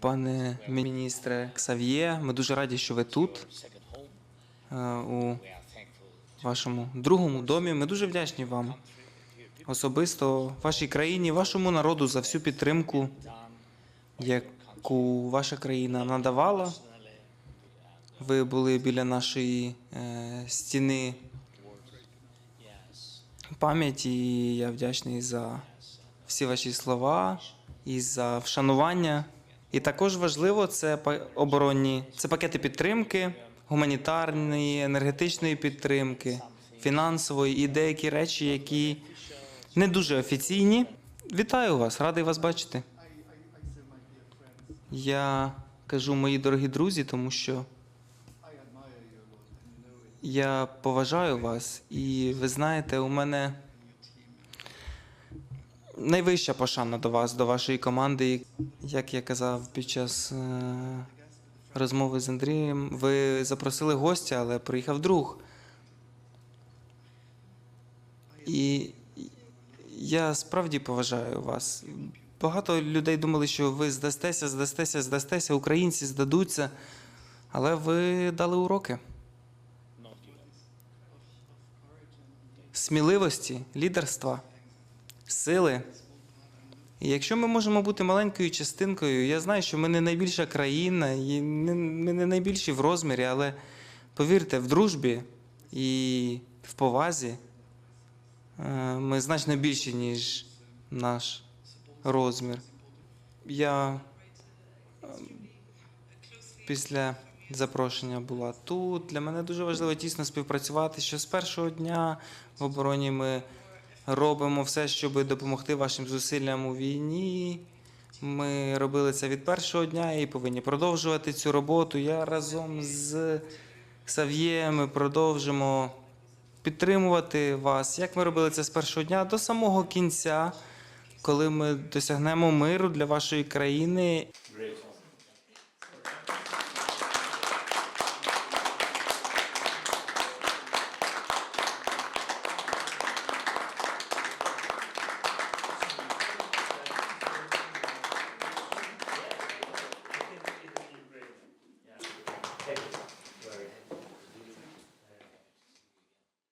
Пане міністре Ксав'є, ми дуже раді, що ви тут е, у вашому другому домі. Ми дуже вдячні вам особисто, вашій країні, вашому народу за всю підтримку, яку ваша країна надавала. Ви були біля нашої е, стіни пам'яті. і Я вдячний за всі ваші слова і за вшанування. І також важливо це оборонні, це пакети підтримки, гуманітарної, енергетичної підтримки, фінансової і деякі речі, які не дуже офіційні. Вітаю вас, радий вас бачити. Я кажу, мої дорогі друзі, тому що я поважаю вас, і ви знаєте, у мене найвища пошана до вас, до вашої команди. Як я казав під час е, розмови з Андрієм, ви запросили гостя, але приїхав друг. І я справді поважаю вас. Багато людей думали, що ви здастеся, здастеся, здастеся, українці здадуться, але ви дали уроки. Сміливості, лідерства, сили. І якщо ми можемо бути маленькою частинкою, я знаю, що ми не найбільша країна, і ми не найбільші в розмірі, але повірте, в дружбі і в повазі е, ми значно більші, ніж наш розмір. Я е, після запрошення була тут. Для мене дуже важливо тісно співпрацювати, що з першого дня в обороні ми робимо все, щоб допомогти вашим зусиллям у війні. Ми робили це від першого дня і повинні продовжувати цю роботу. Я разом з Ксав'є ми продовжимо підтримувати вас, як ми робили це з першого дня до самого кінця, коли ми досягнемо миру для вашої країни.